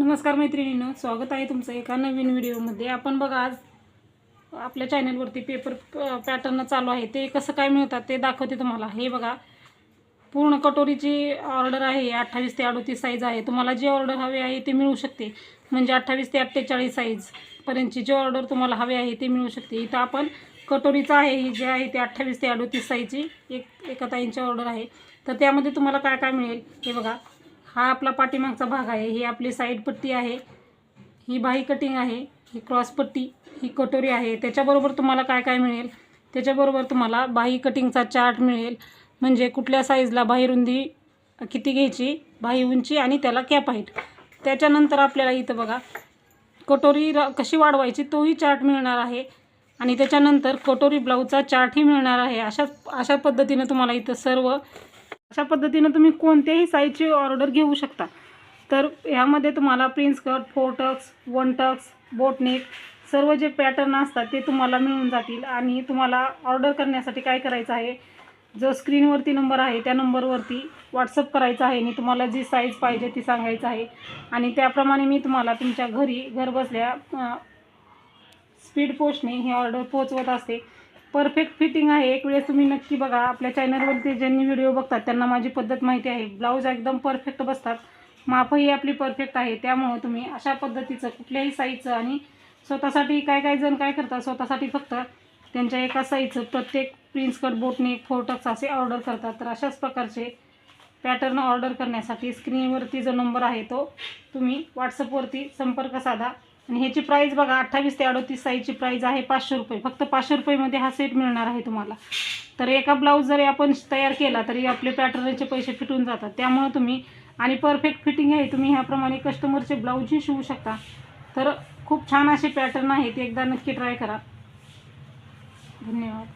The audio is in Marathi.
नमस्कार मैत्रिणीनं स्वागत आहे तुमचं एका नवीन व्हिडिओमध्ये. आपण बघा आज आपल्या चॅनलवरती पेपर पॅटर्न चालू आहे. ते कसं काय मिळतात ते दाखवते तुम्हाला. हे बघा पूर्ण कटोरीची ऑर्डर आहे. अठ्ठावीस ते अडोतीस साईज आहे. तुम्हाला जी ऑर्डर हवी आहे ते मिळू शकते. म्हणजे अठ्ठावीस ते अठ्ठेचाळीस साईजपर्यंतची जी ऑर्डर तुम्हाला हवी आहे ते मिळू शकते. इथं आपण कटोरीचं आहे. ही जे आहे ते अठ्ठावीस ते अडोतीस साईजची एक एका ताईंची ऑर्डर आहे. तर त्यामध्ये तुम्हाला काय काय मिळेल? हे बघा हा आपला पाठीमागचा भाग आहे. ही आपली साईड पट्टी आहे. ही बाही कटिंग आहे. ही क्रॉस पट्टी ही कटोरी आहे. त्याच्याबरोबर तुम्हाला काय काय मिळेल? त्याच्याबरोबर तुम्हाला बाही कटिंगचा चार्ट मिळेल. म्हणजे कुठल्या साईजला बाही रुंदी किती घ्यायची बाही उंची आणि त्याला कॅप हाईट त्याच्यानंतर आपल्याला इथं बघा कटोरी र कशी वाढवायची तोही चार्ट मिळणार आहे. आणि त्याच्यानंतर कटोरी ब्लाऊजचा चार्टही मिळणार आहे. अशा अशा पद्धतीनं तुम्हाला इथं सर्व अशा पद्धतीनं तुम्ही कोणत्याही साईजची ऑर्डर घेऊ शकता. तर ह्यामध्ये तुम्हाला prince cut four tucks one tucks boat neck सर्व जे पॅटर्न असतात ते तुम्हाला मिळून जातील. आणि तुम्हाला ऑर्डर करण्यासाठी काय करायचं आहे? जो स्क्रीनवरती नंबर आहे त्या नंबरवरती व्हॉट्सअप करायचा आहे. आणि तुम्हाला जी साईज पाहिजे ती सांगायचं आहे. आणि त्याप्रमाणे मी तुम्हाला तुमच्या घरी घरबसल्या स्पीड पोस्टने ही ऑर्डर पोचवत असते. परफेक्ट फिटिंग आहे. एक वेळेस तुम्ही नक्की बघा. आपल्या चॅनलवरती ज्यांनी व्हिडिओ बघतात त्यांना माझी पद्धत माहिती आहे. ब्लाऊज एकदम परफेक्ट बसतात. मापही आपली परफेक्ट आहे. त्यामुळं तुम्ही अशा पद्धतीचं कुठल्याही साईजचं आणि स्वतःसाठी काय काय जण काय करतात स्वतःसाठी फक्त त्यांच्या एका साईजचं प्रत्येक प्रिन्स कट बोटने फोटक्स असे ऑर्डर करतात. तर अशाच प्रकारचे पॅटर्न ऑर्डर करण्यासाठी स्क्रीनवरती जो नंबर आहे तो तुम्ही व्हॉट्सअपवरती संपर्क साधा. आणि ह्याची प्राईस बघा अठ्ठावीस ते अडोतीस साईजची प्राईस आहे पाचशे रुपये. फक्त पाचशे रुपयेमध्ये हा सेट मिळणार आहे तुम्हाला. तर एका ब्लाऊज जरी आपण तयार केला तरी आपले पॅटर्नचे पैसे फिटून जातात. त्यामुळं तुम्ही आणि परफेक्ट फिटिंग आहे तुम्ही ह्याप्रमाणे कस्टमरचे ब्लाऊजही शिवू शकता. तर खूप छान असे पॅटर्न आहेत. एकदा नक्की ट्राय करा. धन्यवाद.